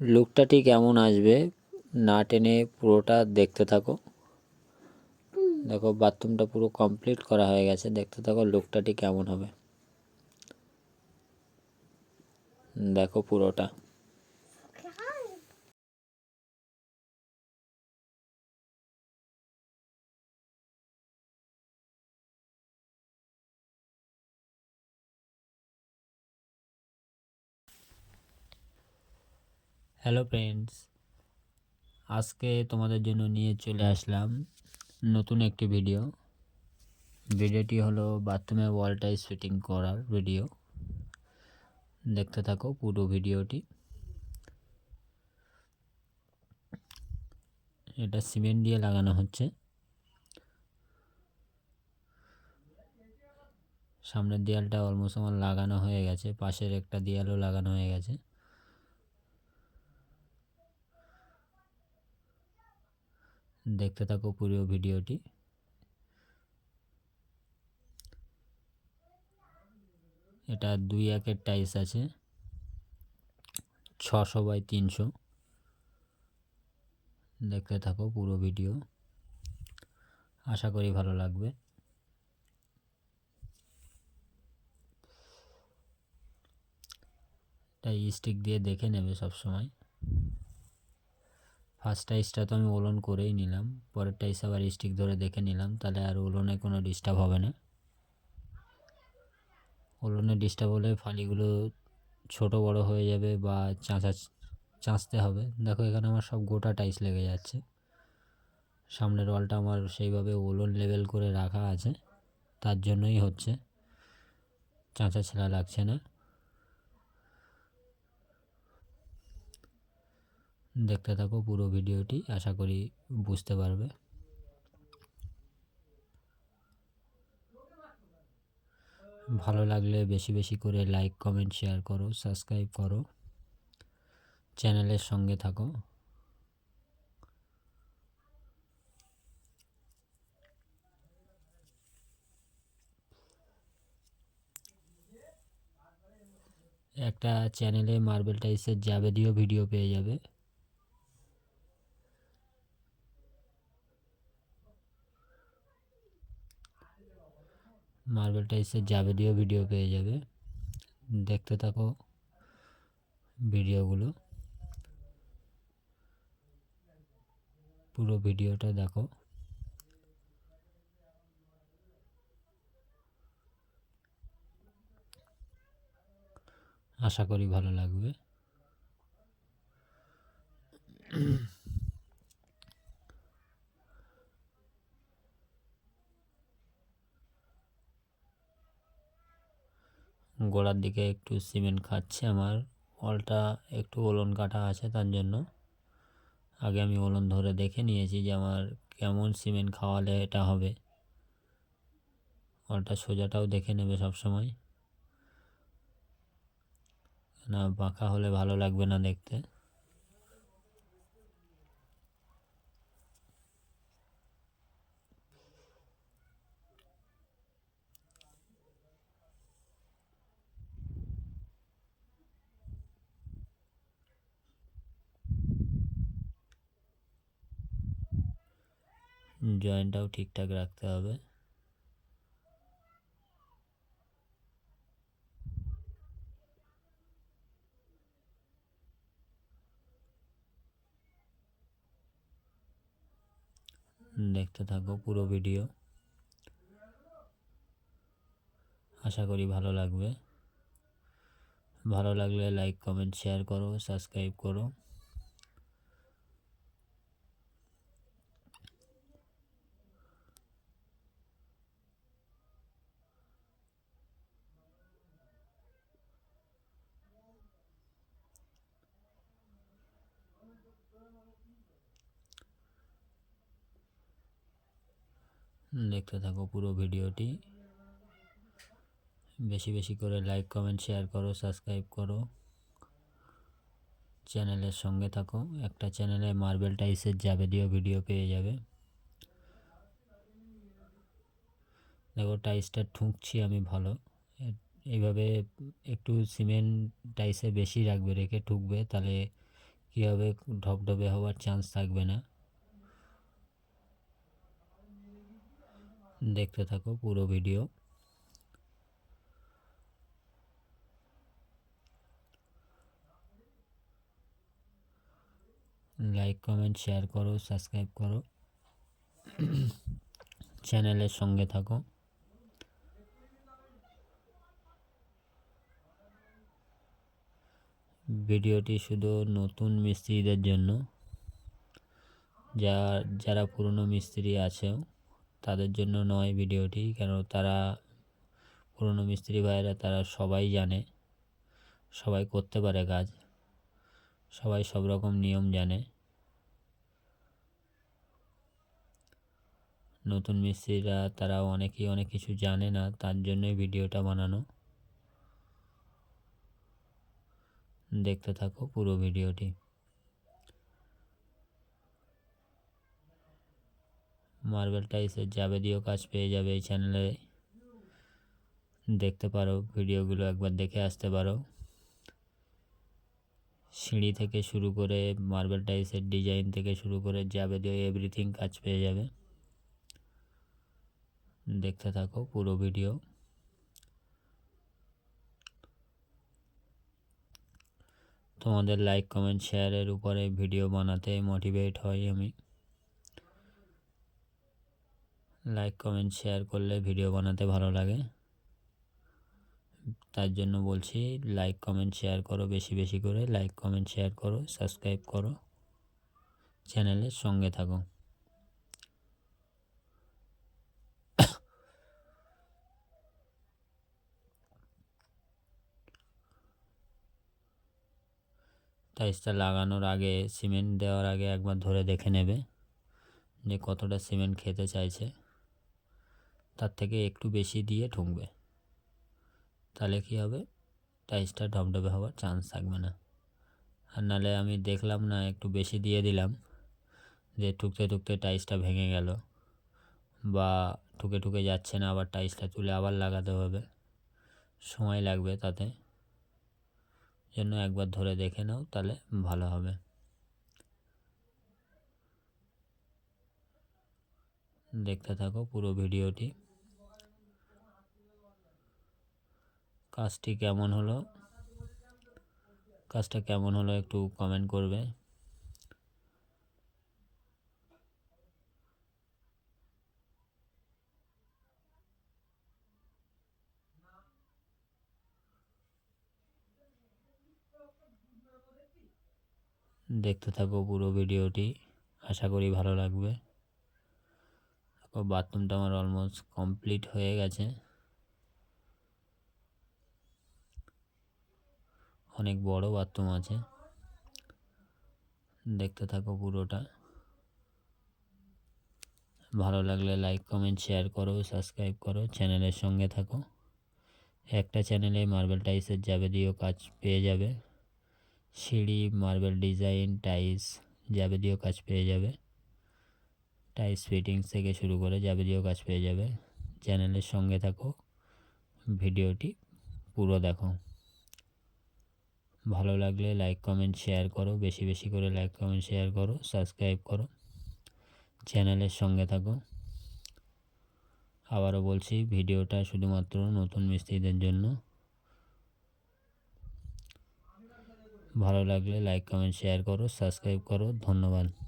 লুকটা ঠিক এমন আসবে, না টেনে পুরোটা দেখতে থাকো। দেখো বাথরুমটা পুরো কমপ্লিট করা হয়ে গেছে, দেখতে থাকো লুকটা ঠিক কেমন হবে। দেখো পুরোটা। হ্যালো ফ্রেন্ডস আজকে তোমাদের জন্য নিয়ে চলে আসলাম নতুন একটি ভিডিও ভিডিওটি হলো বাথরুমে ওয়াল টাইস ফিটিং করার ভিডিও দেখতে থাকো পুরো ভিডিওটি এটা সিমেন্ট দিয়ে লাগানো হচ্ছে। সামনের দেয়ালটা অলমোস্ট আমার লাগানো হয়ে গেছে, পাশের একটা দেয়ালও লাগানো হয়ে গেছে। দেখতে থাকো পুরো ভিডিওটি। এটা দুই একের টাইস আছে, ছশো বাই তিনশো। দেখতে থাকো পুরো ভিডিও, আশা করি ভালো লাগবে। তাই স্টিক দিয়ে দেখে নেবে সব সময় ফার্স্ট টাইসটা তো আমি ওলন করেই নিলাম, পরের টাইস আবার স্টিক ধরে দেখে নিলাম, তাহলে আর ওলনে কোনো ডিস্টার্ব হবে না। ওলনে ডিস্টার্ব হলে ফালিগুলো ছোট বড় হয়ে যাবে বা চাঁচা, চাঁচতে হবে। দেখো এখানে আমার সব গোটা টাইস লেগে যাচ্ছে। সামনের ওয়ালটা আমার সেইভাবে ওলন লেভেল করে রাখা আছে, তার জন্যই হচ্ছে। চাঁচা ছেঁড়া লাগছে না। দেখতে থাকো পুরো ভিডিওটি, আশা করি বুঝতে পারবে। ভালো লাগলে বেশি বেশি করে লাইক কমেন্ট শেয়ার করো সাবস্ক্রাইব করো। চ্যানেলের সঙ্গে থাকো। একটা চ্যানেলে মার্বেল টাইসের যাবতীয় ভিডিও পেয়ে যাবে। মার্বেল টাইসের যাবতীয় ভিডিও পেয়ে যাবে। দেখতে থাকো ভিডিওগুলো পুরো ভিডিওটা দেখো। আশা করি ভালো লাগবে। গোড়ার দিকে একটু সিমেন্ট খাচ্ছে আমার। অলটা একটু ওলন কাটা আছে তার জন্য। আগে আমি ওলন ধরে দেখে নিয়েছি যে আমার কেমন সিমেন্ট খাওয়ালে এটা হবে। অলটা সোজাটাও দেখে নেবে সব সময় না, বাঁকা হলে ভালো লাগবে না দেখতে। জয়েন্টটাও ঠিকঠাক রাখতে হবে। দেখতে থাকো পুরো ভিডিও। আশা করি ভালো লাগবে। ভালো লাগলে লাইক কমেন্ট শেয়ার করো সাবস্ক্রাইব করো। দেখতে থাকো পুরো ভিডিওটি। বেশি বেশি করে লাইক কমেন্ট শেয়ার করো সাবস্ক্রাইব করো। চ্যানেলের সঙ্গে থাকো। একটা চ্যানেলে মার্বেল টাইসের যাবতীয় ভিডিও পেয়ে যাবে। দেখো টাইসটা ঠুকছি আমি ভালো। এইভাবে একটু সিমেন্ট টাইসে বেশি রাখবে, রেখে ঠুকবে, তাহলে কী হবে? ঢপঢপে হওয়ার চান্স থাকবে না। দেখতে থাকো পুরো ভিডিও। লাইক কমেন্ট শেয়ার করো সাবস্ক্রাইব করো। চ্যানেলের সঙ্গে থাকো। ভিডিওটি শুধু নতুন মিস্ত্রিদের জন্য। যা যারা পুরনো মিস্ত্রি আছে তাদের জন্য নয় ভিডিওটি, কেন তারা পুরনো মিস্ত্রি ভাইয়েরা তারা সবাই জানে। সবাই করতে পারে কাজ। সবাই সব রকম নিয়ম জানে। নতুন মিস্ত্রিরা তারা অনেকেই অনেক কিছু জানে না, তার জন্যই ভিডিওটা বানানো। দেখতে থাকো পুরো ভিডিওটি। মার্বেল টাইসের যাবতীয় কাজ পেয়ে যাবে এই চ্যানেলে দেখতে পারো ভিডিওগুলো একবার দেখে আসতে পারো। সিঁড়ি থেকে শুরু করে মার্বেল টাইসের ডিজাইন থেকে শুরু করে যাবতীয় এভরিথিং কাজ পেয়ে যাবে। দেখতে থাকো পুরো ভিডিও তোমাদের লাইক কমেন্ট শেয়ারের উপরে ভিডিও বানাতে মোটিভেট হই আমি। লাইক কমেন্ট শেয়ার করলে ভিডিও বানাতে ভালো লাগে। তার জন্য বলছি লাইক কমেন্ট শেয়ার করো বেশি বেশি করে। লাইক কমেন্ট শেয়ার করো সাবস্ক্রাইব করো চ্যানেলের সঙ্গে থাকো। টাইলসটা লাগানোর আগে সিমেন্ট দেওয়ার আগে একবার ধরে দেখে নেবে যে কতটা সিমেন্ট খেতে চাইছে। তার থেকে একটু বেশি দিয়ে ঠুকবে তাহলে কী হবে? টাইসটা ঢপঢপে হওয়ার চান্স থাকবে না। আর নাহলে আমি দেখলাম না, একটু বেশি দিয়ে দিলাম, যে ঠুকতে ঠুকতে টাইসটা ভেঙে গেল। বা ঠুকে ঠুকে যাচ্ছে না, আবার টাইসটা তুলে আবার লাগাতে হবে। সময় লাগবে তাতে। জন্য একবার ধরে দেখে নাও, তাহলে ভালো হবে। দেখতে থাকো পুরো ভিডিওটি। কাজটি কেমন হলো? কাজটা কেমন হলো একটু কমেন্ট করবে। দেখতে থাকো পুরো ভিডিওটি, আশা করি ভালো লাগবে। বাথরুমটা আমার অলমোস্ট কমপ্লিট হয়ে গেছে। অনেক বড় বাথরুম আছে। দেখতে থাকো পুরোটা। ভালো লাগলে লাইক, কমেন্ট, শেয়ার করো, সাবস্ক্রাইব করো, চ্যানেলের সঙ্গে থাকো। একটা চ্যানেলে মার্বেল টাইসের যাবতীয় কাজ পেয়ে যাবে। সিঁড়ি, মার্বেল ডিজাইন, টাইলস যাবতীয় কাজ পেয়ে যাবে। টাইলস ফিটিংস থেকে শুরু করে যাবতীয় কাজ পেয়ে যাবে। চ্যানেলের সঙ্গে থাকো। ভিডিওটি পুরো দেখো। ভালো লাগলে লাইক কমেন্ট শেয়ার করো। বেশি বেশি করে লাইক কমেন্ট শেয়ার করো। সাবস্ক্রাইব করো। চ্যানেলের সঙ্গে থাকো। আবারও বলছি, ভিডিওটা শুধুমাত্র নতুন মিস্ত্রিদের জন্য। ভালো লাগলে লাইক কমেন্ট শেয়ার করো। সাবস্ক্রাইব করো। ধন্যবাদ।